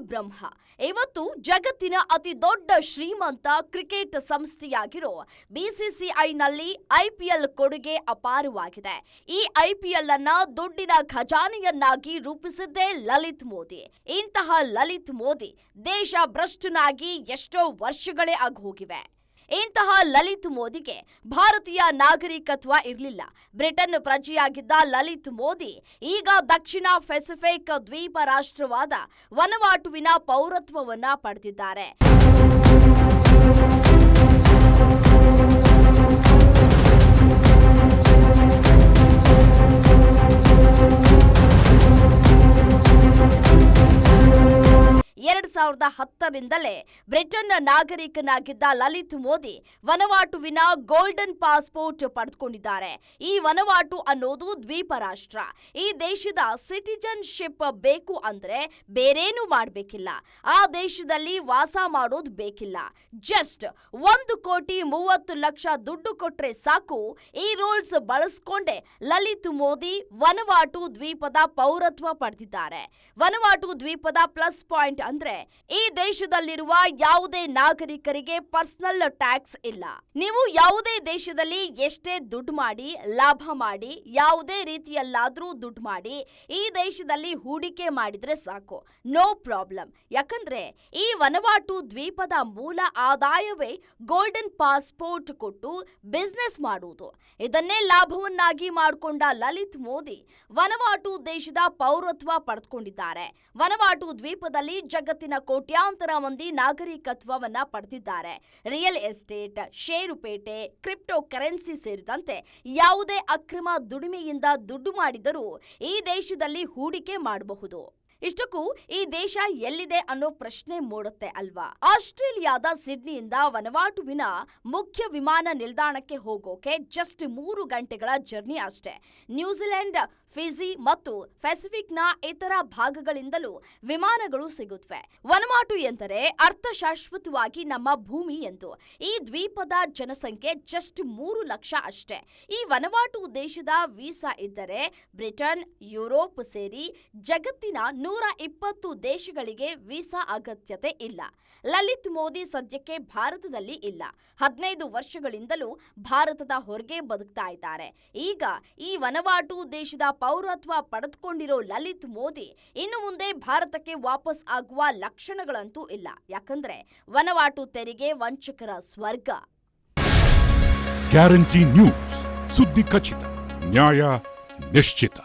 ಬ್ರಹ್ಮ. ಇವತ್ತು ಜಗತ್ತಿನ ಅತಿ ದೊಡ್ಡ ಶ್ರೀಮಂತ ಕ್ರಿಕೆಟ್ ಸಂಸ್ಥೆಯಾಗಿರೋ ಬಿಸಿಸಿಐನಲ್ಲಿ ಐಪಿಎಲ್ ಕೊಡುಗೆ ಅಪಾರವಾಗಿದೆ. ಈ ಐಪಿಎಲ್ ಅನ್ನ ದುಡ್ಡಿನ ಖಜಾನೆಯನ್ನಾಗಿ ರೂಪಿಸಿದ್ದೇ ಲಲಿತ್ ಮೋದಿ. ಇಂತಹ ಲಲಿತ್ ಮೋದಿ ದೇಶ ಭ್ರಷ್ಟನಾಗಿ ಎಷ್ಟೋ ವರ್ಷಗಳೇ ಆಗೋಗಿವೆ. ಇಂತಹ ಲಲಿತ್ ಮೋದಿಗೆ ಭಾರತೀಯ ನಾಗರಿಕತ್ವ ಇರಲಿಲ್ಲ. ಬ್ರಿಟನ್ ಪ್ರಜೆಯಾಗಿದ್ದ ಲಲಿತ್ ಮೋದಿ ಈಗ ದಕ್ಷಿಣ ಪೆಸಿಫಿಕ್ ದ್ವೀಪ ರಾಷ್ಟ್ರವಾದ ವನವಾಟುವಿನ ಪೌರತ್ವವನ್ನ ಪಡೆದಿದ್ದಾರೆ. ಸಾವಿರದ ಹತ್ತರಿಂದಲೇ ಬ್ರಿಟನ್ನ ನಾಗರಿಕನಾಗಿದ್ದ ಲಲಿತ್ ಮೋದಿ ವನವಾಟುವಿನ ಗೋಲ್ಡನ್ ಪಾಸ್ಪೋರ್ಟ್ ಪಡೆದುಕೊಂಡಿದ್ದಾರೆ. ಈ ವನವಾಟು ಅನ್ನೋದು ದ್ವೀಪ ರಾಷ್ಟ್ರ ಈ ದೇಶದ ಸಿಟಿಜನ್ಶಿಪ್ ಬೇಕು ಅಂದ್ರೆ ಬೇರೇನು ಮಾಡಬೇಕಿಲ್ಲ. ಆ ದೇಶದಲ್ಲಿ ವಾಸ ಮಾಡೋದು ಬೇಕಿಲ್ಲ. ಜಸ್ಟ್ ಒಂದು ಕೋಟಿ ಮೂವತ್ತು ಲಕ್ಷ ದುಡ್ಡು ಕೊಟ್ರೆ ಸಾಕು. ಈ ರೂಲ್ಸ್ ಬಳಸ್ಕೊಂಡೆ ಲಲಿತ್ ಮೋದಿ ವನವಾಟು ದ್ವೀಪದ ಪೌರತ್ವ ಪಡೆದಿದ್ದಾರೆ. ವನವಾಟು ದ್ವೀಪದ ಪ್ಲಸ್ ಪಾಯಿಂಟ್ ಅಂದ್ರೆ ಈ ದೇಶದಲ್ಲಿರುವ ಯಾವುದೇ ನಾಗರಿಕರಿಗೆ ಪರ್ಸನಲ್ ಟ್ಯಾಕ್ಸ್ ಇಲ್ಲ. ನೀವು ಯಾವುದೇ ದೇಶದಲ್ಲಿ ಎಷ್ಟೇ ದುಡ್ಡು ಮಾಡಿ, ಲಾಭ ಮಾಡಿ, ಯಾವುದೇ ರೀತಿಯಲ್ಲಾದರೂ ದುಡ್ಡು ಮಾಡಿ, ಈ ದೇಶದಲ್ಲಿ ಹೂಡಿಕೆ ಮಾಡಿದ್ರೆ ಸಾಕು. No problem. ಯಾಕಂದ್ರೆ ಈ ವನವಾಟು ದ್ವೀಪದ ಮೂಲ ಆದಾಯವೇ ಗೋಲ್ಡನ್ ಪಾಸ್ಪೋರ್ಟ್ ಕೊಟ್ಟು ಬಿಸ್ನೆಸ್ ಮಾಡುವುದು. ಇದನ್ನೇ ಲಾಭವನ್ನಾಗಿ ಮಾಡಿಕೊಂಡ ಲಲಿತ್ ಮೋದಿ ವನವಾಟು ದೇಶದ ಪೌರತ್ವ ಪಡೆದುಕೊಂಡಿದ್ದಾರೆ. ವನವಾಟು ದ್ವೀಪದಲ್ಲಿ ಜಗತ್ತಿನ ಕೋಟ್ಯಾಂತರ ಮಂದಿ ನಾಗರಿಕತ್ವವನ್ನ ಪಡೆದಿದ್ದಾರೆ. ರಿಯಲ್ ಎಸ್ಟೇಟ್ ಷೇರುಪೇಟೆ ಕ್ರಿಪ್ಟೋ ಕರೆನ್ಸಿ ಸೇರಿದಂತೆ ಯಾವುದೇ ಅಕ್ರಮ ದುಡಿಮೆಯಿಂದ ದುಡ್ಡು ಮಾಡಿದರೂ ಈ ದೇಶದಲ್ಲಿ ಹೂಡಿಕೆ ಮಾಡಬಹುದು. ಇಷ್ಟಕ್ಕೂ ಈ ದೇಶ ಎಲ್ಲಿದೆ ಅನ್ನೋ ಪ್ರಶ್ನೆ ಮೂಡುತ್ತೆ ಅಲ್ವಾ? ಆಸ್ಟ್ರೇಲಿಯಾದ ಸಿಡ್ನಿಯಿಂದ ವನವಾಟುವಿನ ಮುಖ್ಯ ವಿಮಾನ ನಿಲ್ದಾಣಕ್ಕೆ ಹೋಗೋಕೆ ಜಸ್ಟ್ ಮೂರು ಗಂಟೆಗಳ ಜರ್ನಿ ಅಷ್ಟೇ. ನ್ಯೂಜಿಲೆಂಡ್, ಫಿಜಿ ಮತ್ತು ಪೆಸಿಫಿಕ್ನ ಇತರ ಭಾಗಗಳಿಂದಲೂ ವಿಮಾನಗಳು ಸಿಗುತ್ತವೆ ವನವಾಟು ಎಂದರೆ ಅರ್ಥಶಾಶ್ವತವಾಗಿ ನಮ್ಮ ಭೂಮಿ ಎಂದು. ಈ ದ್ವೀಪದ ಜನಸಂಖ್ಯೆ ಜಸ್ಟ್ ಮೂರು ಲಕ್ಷ ಅಷ್ಟೇ. ಈ ವನವಾಟು ದೇಶದ ವೀಸಾ ಇದ್ದರೆ ಬ್ರಿಟನ್, ಯುರೋಪ್ ಸೇರಿ ಜಗತ್ತಿನ ನೂರ ಇಪ್ಪತ್ತು ದೇಶಗಳಿಗೆ ವೀಸಾ ಅಗತ್ಯತೆ ಇಲ್ಲ. ಲಲಿತ್ ಮೋದಿ ಸದ್ಯಕ್ಕೆ ಭಾರತದಲ್ಲಿ ಇಲ್ಲ. ಹದಿನೈದು ವರ್ಷಗಳಿಂದಲೂ ಭಾರತದ ಹೊರಗೆ ಬದುಕ್ತಾ ಇದ್ದಾರೆ. ಈಗ ಈ ವನವಾಟು ದೇಶದ ಪೌರತ್ವ ಪಡೆದುಕೊಂಡಿರೋ ಲಲಿತ್ ಮೋದಿ ಇನ್ನು ಮುಂದೆ ಭಾರತಕ್ಕೆ ವಾಪಸ್ ಆಗುವ ಲಕ್ಷಣಗಳಂತೂ ಇಲ್ಲ. ಯಾಕಂದ್ರೆ ವನವಾಟು ತೆರಿಗೆ ವಂಚಕರ ಸ್ವರ್ಗ. Guarantee news. ಸುದ್ದಿ ಖಚಿತ. ನ್ಯಾಯ ನಿಶ್ಚಿತ.